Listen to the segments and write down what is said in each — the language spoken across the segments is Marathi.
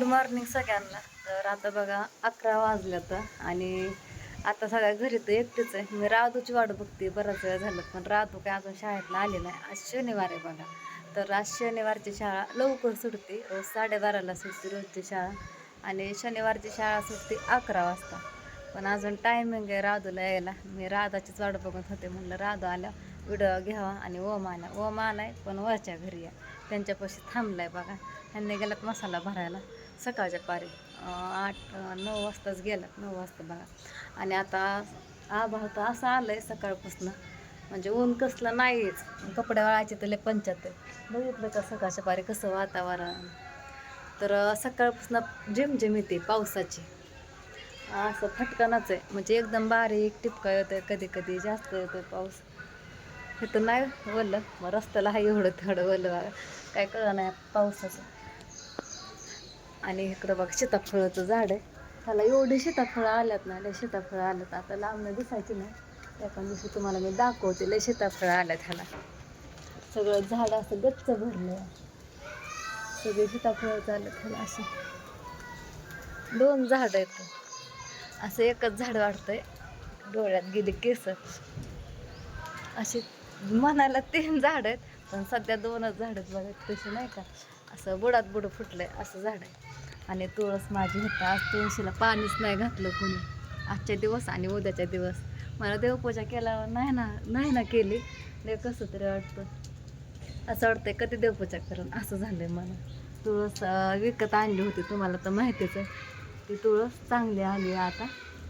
गुड मॉर्निंग सगळ्यांना. तर आता बघा अकरा वाजल्यात आणि आता सगळ्या घरी तर एकटीच आहे. मी राधूची वाट बघते बराच वेळ झालं. पण राधू काय अजून शाळेतला आले नाही. आज शनिवार आहे बघा. तर आज शनिवारची शाळा लवकर सुटते. रोज साडेबाराला सुटते रोजची शाळा आणि शनिवारची शाळा सुटते अकरा वाजता. पण अजून टायमिंग आहे राधूला यायला. मी राधाचीच वाट बघत होते. म्हणलं राधू आल्या व्हिडिओ घ्यावा आणि ओम आला. ओम आलाय पण वरच्या घरी या. त्यांच्यापाशी थांबलाय बघा. ह्यांनी गेलात मसाला भरायला. सकाळच्या पारी. आठ नऊ वाजताच गेलात नऊ वाजता बघा. आणि आता आभाळ तर असं आलं आहे सकाळपासून. म्हणजे ऊन कसलं नाहीच. कपडे वाळायचे तर लय पंचायत बघितलं का सकाळच्या पारी कसं वातावरण. तर सकाळपासून झिमझिम येते पावसाची. असं फटकनच आहे. म्हणजे एकदम बारीक टिपका येतं कधी कधी जास्त येतं पाऊस. हे तर नाही वल्लं. मग रस्त्याला आहे एवढं थोडं वल्लं बघा. काय कळलं नाही पावसाचं. आणि इकडं बघ सीताफळाचं झाड आहे. त्याला एवढी सीताफळं आल्यात ना लय सीताफळं आल्यात. आता लांबणं दिसायची ना एका दिवशी तुम्हाला मी दाखवते लय सीताफळं आल्यात ह्याला. सगळं झाड असं गच्च भरलं सगळे सीताफळं झालं ह्याला असं. दोन झाड आहेत. असं एकच झाड वाढतंय. डोळ्यात गेले केस. असे म्हणायला तीन झाड आहेत पण सध्या दोनच झाड आहेत बघा तशी नाही का? असं बुडात बुड फुटलंय असं झाड आहे. आणि तुळस माझी होता. आज तुळशीला पाणीच नाही घातलं कोणी. आजच्या दिवस आणि उद्याच्या दिवस. मला देवपूजा केल्यावर नाही ना नाही ना केली. नाही कसं तरी वाटतं. असं वाटतंय कधी देवपूजा करून. असं झालं आहे मला. तुळस विकत आणली होती. तुम्हाला तर माहितीच आहे. ती तुळस चांगली आली आता.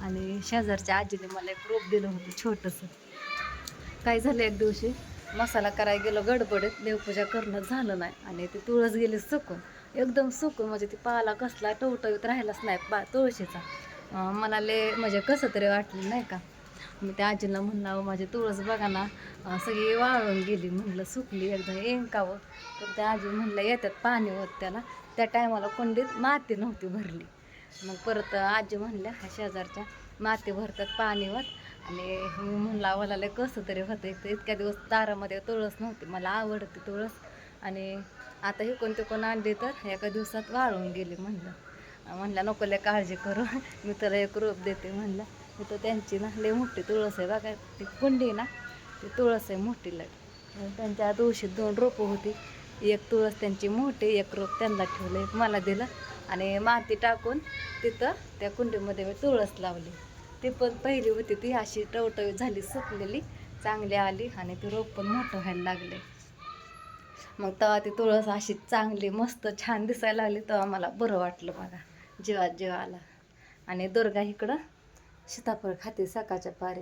आणि शेजारच्या आजीने मला एक रोप दिलं होतं छोटंसं. काय झालं एक दिवशी? मसाला करायला गेलो गडबडीत. देवपूजा करणं झालं नाही. आणि ती तुळस गेली चुकून एकदम सुकून म्हणजे ती पाला कसला टवटवीत राहिलाच नाही पा तुळशीचा. मला ले म्हणजे कसं तरी वाटलं नाही का? मी त्या आजीला म्हणलं माझी तुळस बघा ना सगळी वाळून गेली. म्हणलं सुकली एकदम एंकावं. तर त्या आजी म्हणलं येतात पाणी होत त्याला. त्या टायमाला कोंडीत माती नव्हती भरली. मग परत आजी म्हणल्या ह्या शेजारच्या माती भरतात पाणी होत. आणि मी म्हणलं मला कसं तरी होतं तर इतक्या दिवस दारामध्ये तुळस नव्हती मला आवडते तुळस. आणि आता हे कोणते कोण आणली तर एका दिवसात वाळून गेली म्हणलं. म्हणलं नको लय काळजी करू. मी तर एक रोप देते म्हणलं. मी तर त्यांची ना लय मोठी तुळस आहे बघा. ती कुंडी आहे ना ती तुळस आहे मोठी लग त्यांच्या तुळशीत दोन रोपं होती. एक तुळस त्यांची मोठी एक रोप त्यांना ठेवलं. एक मला दिलं आणि माती टाकून तिथं त्या कुंडीमध्ये मी तुळस लावली. ती पण पहिली होती. ती अशी टवटवी झाली सुकलेली चांगली आली आणि ती रोप पण मोठं व्हायला लागले. मग तेव्हा ती तुळस अशी चांगली मस्त छान दिसायला लागली तेव्हा मला बरं वाटलं बघा जीवात जीवाला. आणि दुर्गा इकडं सीताफळ खाते सकाळच्या पारी.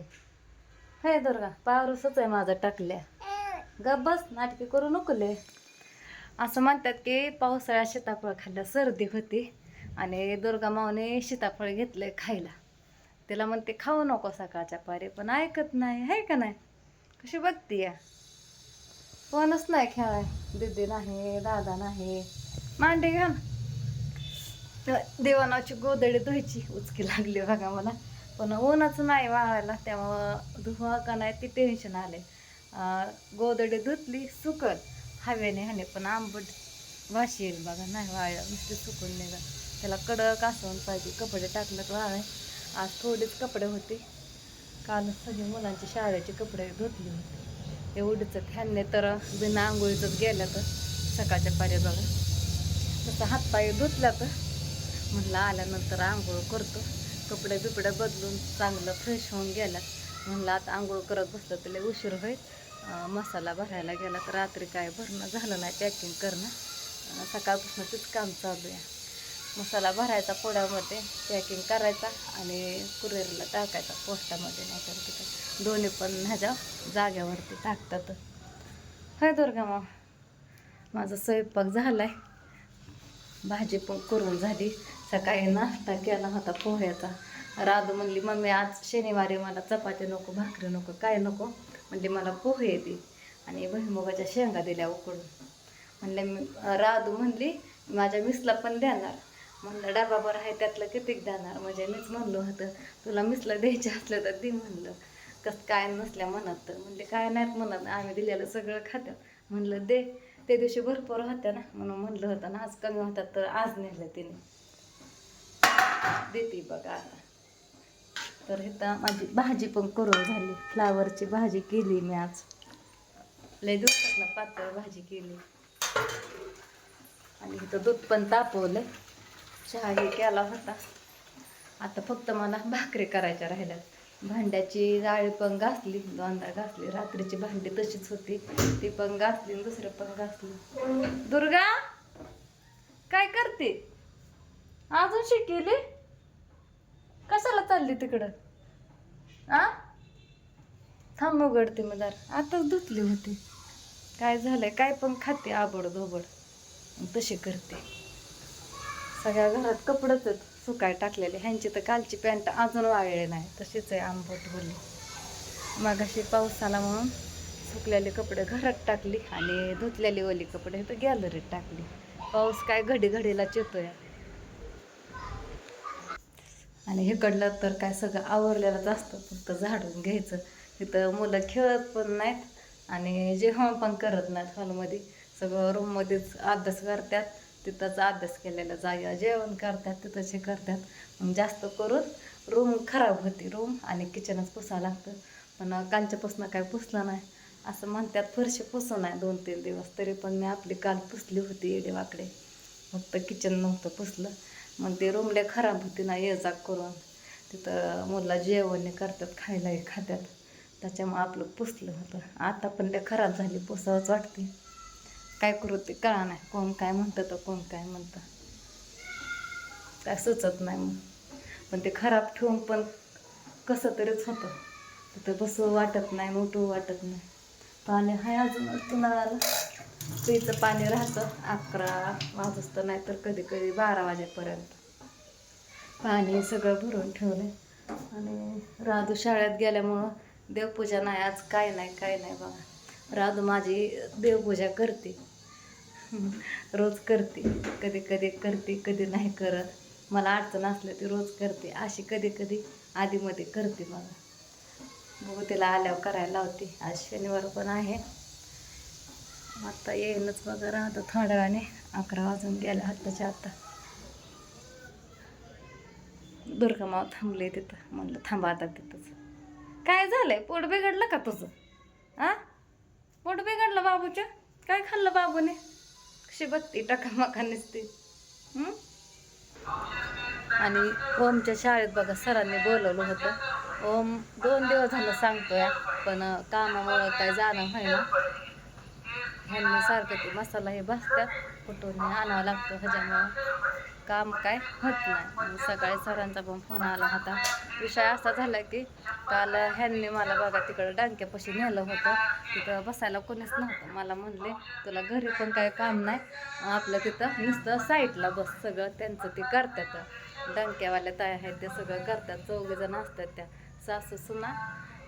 हे दुर्गा पावरूसच आहे माझा टाकल्या. गप बस नाटके करू नकोले असं म्हणतात की पावसाळ्यात सीताफळ खाल्ल्या सर्दी होती आणि दुर्गा मावने सीताफळ घेतलं खायला. तिला म्हणते खाऊ नको सकाळच्या पारी पण ऐकत नाही आहे का नाही? कशी बघती या कोणच नाही खेळाय. दीदी नाही दादा नाही. मांडे घाल. तर देवानाची गोदडी धुवायची. उचकी लागली बघा मला. पण ऊनच नाही वाळायला. त्यामुळं धुवा का नाही ते टेन्शन आले. गोदडी धुतली सुकल. हवेने ह्याने पण आंबट वाशी येईल बघा. नाही वाळलं नुसते सुकून निघा त्याला कडक असवून पाहिजे. कपडे टाकलं वाळे आज थोडेच कपडे होते. काल सगळे मुलांचे शाळेचे कपडे धुतले होते. एवढंच ह्यांनी तर बिना आंघोळीचंच गेलं तर सकाळच्या पारी बघा तसं हातपाय धुतला तर म्हटलं आल्यानंतर आंघोळ करतो. कपडे बिपडे बदलून चांगलं फ्रेश होऊन गेल्यात. म्हणलं आता आंघोळ करत बसलं तर लय उशीर होईल. मसाला भरायला गेला तर रात्री काय भरणं झालं नाही पॅकिंग करणं. सकाळपासून तेच काम चालू आहे. मसाला भरायचा पोळ्यामध्ये पॅकिंग करायचा आणि कुरिअरला टाकायचा पोस्टामध्ये नाही तर तिथं दोन्ही पण ह्याच्या जाग्यावरती टाकतात. होय दुर्गा मग माझा स्वयंपाक झाला आहे भाजी पण करून झाली. सकाळी नाश्ता केला होता पोह्याचा. राधू म्हणली मम्मी आज शनिवारी मला चपाती नको भाकरी नको काय नको? म्हणजे मला पोहे येते आणि भुईमुगाच्या शेंगा दिल्या उकडून. म्हणले मी राधू म्हणली माझ्या मिसला पण देणार. म्हणलं डबा बरं आहे त्यातलं कितीक देणार? म्हणजे मीच म्हणलो होतं तुला मिसलं द्यायचं असलं तर दे म्हणलं. कसं काय नसल्या म्हणत तर म्हणले काय नाहीत म्हणत आम्ही दिलेलं सगळं खात्यात. म्हणलं दे त्या दिवशी भरपूर होत्या ना म्हणून म्हणलं होतं ना आज कमी होतात तर आज नेलं तिने. देते बघा आता. तर इथं माझी भाजी पण करून झाली फ्लावरची भाजी केली मी आज. लय दिवसात पातळ भाजी केली. आणि इथं दूध पण तापवलं चहाही केला होता. आता फक्त मला भाकरी करायच्या राहिल्यात. भांड्याची जाळी पण घासली दोनदा घासली. रात्रीची भांडी तशीच होती. ती पण घासली दुसरं पण घासली. दुर्गा काय करते? अजून शिकेली? कशाला चालली तिकडं? आ? थांब उघडते मग दार आताच धुतली होती. काय झालंय? काय पण खाते आबड धोबड तशी करते. सगळ्या घरात कपडच आहेत. सुकाय टाकलेले. ह्यांची तर कालची पॅन्ट अजून वाळले नाही. तशीच आहे आंबट बोलली मग अशी पावसाला म्हणून सुकलेले कपडे घरात टाकली आणि धुतलेली ओली कपडे तर गॅलरीत टाकली. पाऊस काय घडी घडीला येतोय आणि इकडलं तर काय सगळं आवरलेलंच असतं. फक्त झाडून घ्यायचं. तिथं मुलं खेळत पण नाहीत आणि जेवण पण करत नाहीत हॉलमध्ये सगळं रूममध्येच अभ्यास करतात. तिथंच अभ्यास केलेला जागा जेवण करतात तिथंच हे करतात. मग जास्त करून रूम खराब होती रूम आणि किचनच पुसावं लागतं. पण कालच्यापासून काय पुसलं नाही. असं म्हणतात फरशी पुसू नाही दोन तीन दिवस. तरी पण मी आपली काल पुसली होती येडेवाकडे फक्त किचन नव्हतं पुसलं. मग ते रूमले खराब होती ना ये जाग करून. तिथं मुला जेवण करतात खायलाही खात्यात त्याच्यामुळं आपलं पुसलं होतं. आता पण ते खराब झाली पुसावंच वाटते काय करू ते कळा नाही. कोण काय म्हणतं तर कोण काय म्हणतं. काय सुचत नाही मग. पण ते खराब ठेवून पण कसं तरीच होतं. तिथं बसू वाटत नाही मोठं वाटत नाही. पाणी हाय अजून नळाला प्यायचं पाणी राहतं. अकरा वाजत तर नाही तर कधी कधी बारा वाजेपर्यंत. पाणी सगळं भरून ठेवलं आणि राधू शाळेत गेल्यामुळं देवपूजा नाही. आज काय नाही काय नाही बघा. राधू माझी देवपूजा करते. रोज करते. कधी कधी करते कधी नाही करत. मला अडचण असलं ती रोज करते. अशी कधी कधी आधीमध्ये करते मला. बघू तिला आल्यावर करायला लावते. आज शनिवार पण आहे. आता येईनच बघा राहतं थोड्या वेळाने अकरा वाजून गेल्या आत्ताच्या आत्ता दुर्गमाव थांबले तिथं. म्हणलं थांबा आता तिथंच. काय झालंय? पोट बिघडलं का तुझं? आ? पोट बिघडलं बाबूच्या काय खाल्लं बाबूने? कशी बत्ती टाका नसते. आणि ओमच्या शाळेत बघा सरांनी बोलवलं होतं. ओम दोन दिवस झालं सांगतोय पण कामामुळं काय जाणं व्हायला ह्यांनी सारखं ते मसाला हे बसतात कुठून आणावं लागतं ह्याच्यामुळं. काम काय होत नाही. सकाळी सरांचा पण फोन आला होता. विषय असा झाला की काल ह्यांनी मला बघा तिकडं डांक्यापाशी नेलं होतं. तिथं बसायला कोणीच नव्हतं. मला म्हणले तुला घरी पण काय काम नाही. आपलं तिथं नुसतं साईडला बस. सगळं त्यांचं ते करतात. डंक्यावाल्या ताया आहेत ते सगळं करतात. चौघे जण असतात त्या. सासू सुना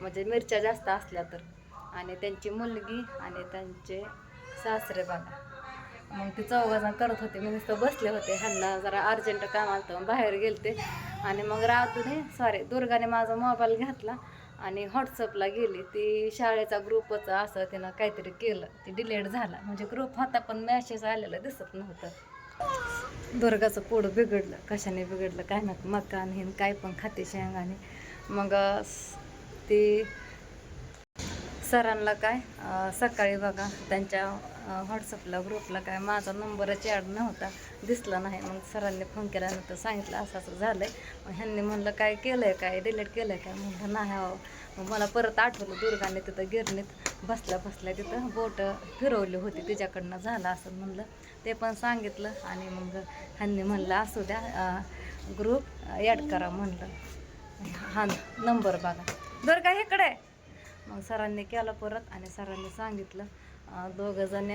म्हणजे मिरच्या जास्त असल्या तर. आणि त्यांची मुलगी आणि त्यांचे सासरे बघा. मग ते चौघजण करत होते. मी नुसतं बसले होते. ह्यांना जरा अर्जंट काम आलं बाहेर गेलते. आणि मग रातून सॉरी दुर्गाने माझा मोबाईल घातला आणि व्हॉट्सअपला गेली. ती शाळेचा ग्रुपच असं तिनं काहीतरी केलं. ते डिलीट झाला. म्हणजे ग्रुप होता पण मॅसेज आलेलं दिसत नव्हतं. दुर्गाचं पोड बिघडलं. कशाने बिघडलं? काय ना मकान हिन काय पण खाते शेंगाने. मग ती सरांना काय सकाळी बघा त्यांच्या व्हॉट्सअपला ग्रुपला काय माझा नंबरच ॲड नव्हता. दिसला नाही. मग सरांनी फोन केल्यानंतर सांगितलं असं असं झालं आहे मग ह्यांनी म्हणलं काय केलं आहे काय डिलीट केलं आहे काय? म्हणलं नाही अहो. मग मला परत आठवलं दुर्गाने तिथं गिरणीत बसल्या बसल्या तिथं बोट फिरवली होती तिच्याकडनं झालं असं म्हणलं. ते पण सांगितलं आणि मग ह्यांनी म्हणलं असू द्या ग्रुप ॲड करा म्हणलं. हा नंबर बघा. दुर्गा इकडे आहे. मग सरांनी केलं परत आणि सरांनी सांगितलं दोघं जण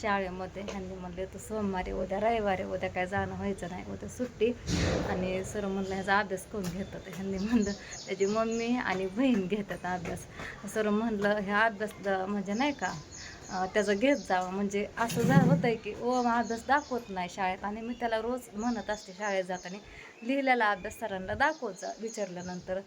शाळेमध्ये. ह्यांनी म्हणले तर सोमवारी उद्या रविवारी उद्या काय जाणं व्हायचं नाही. उद्या सुट्टी. आणि सर म्हणलं ह्याचा अभ्यास कोण घेतात ह्यांनी म्हणलं त्याची मम्मी आणि बहीण घेतात अभ्यास. सर म्हणलं ह्या अभ्यास द- म्हणजे नाही का त्याचं घेत जावं. म्हणजे असं जा होतं आहे की ओ अभ्यास दाखवत नाही शाळेत. आणि मी त्याला रोज म्हणत असते शाळेत जाताना लिहिलेला अभ्यास सरांना दाखवत जा विचारल्यानंतर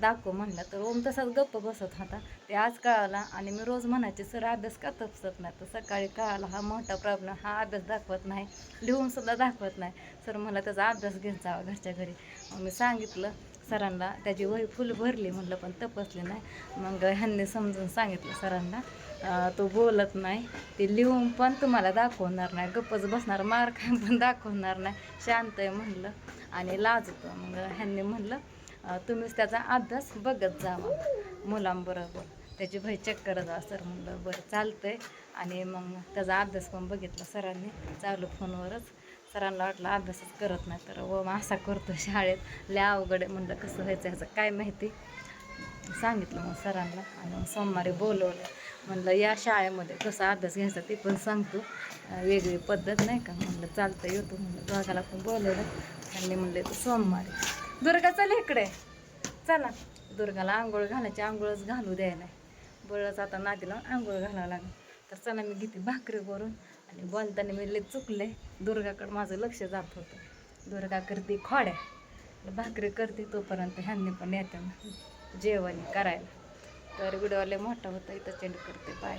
दाखव म्हणलं तर. ओम तसाच गप्प बसत होता. ते आज कळाला आणि मी रोज म्हणायचे सर अभ्यास का तपसत नाही? तर सकाळी कळाला हा मोठा प्रॉब्लेम हा अभ्यास दाखवत नाही लिहूनसुद्धा दाखवत नाही. सर मला त्याचा अभ्यास घेत जावा घरच्या घरी. मग मी सांगितलं सरांना त्याची वही फुल भरली म्हटलं पण तपसली नाही. मग ह्यांनी समजून सांगितलं सरांना तो बोलत नाही ते लिहून पण तुम्हाला दाखवणार नाही गप्पच बसणार मार खाय पण दाखवणार नाही शांत आहे म्हणलं आणि लाजतो. मग ह्यांनी म्हणलं तुम्हीच त्याचा अभ्यास बघत जावा मुलांबरोबर. त्याची भय चेक करत जा सर म्हणलं बरं चालतंय. आणि मग त्याचा अभ्यास पण बघितला सरांनी. चालू फोनवरच. सरांना वाटलं अभ्यासच करत नाही तर व मग असा करतो शाळेत. लय अवघड आहे म्हणलं कसं व्हायचं ह्याचं काय माहिती? सांगितलं मग सरांना आणि मग सोमवारी बोलवलं. म्हणलं या शाळेमध्ये कसा अभ्यास घ्यायचा ते पण सांगतो. वेगळी पद्धत नाही का? म्हणलं चालतं येतो म्हणलं. दोघाला पण बोलवलं. त्यांनी म्हणलं तर सोमवारी. दुर्गा चल इकडे. चला. दुर्गाला आंघोळ घालायची आंघोळच घालू द्याय नाही बळच आता नातीला आंघोळ घालावं लागेल. तर चला मी घेते भाकरी करून आणि बोलताना मी लय चुकले दुर्गाकडं माझं लक्ष जात होतं. दुर्गा करते खोड्या. भाकरी करते तोपर्यंत ह्यांनी पण येते जेवण करायला. तर व्हिडिओ लय मोठा होता इथं चेंड करते. बाय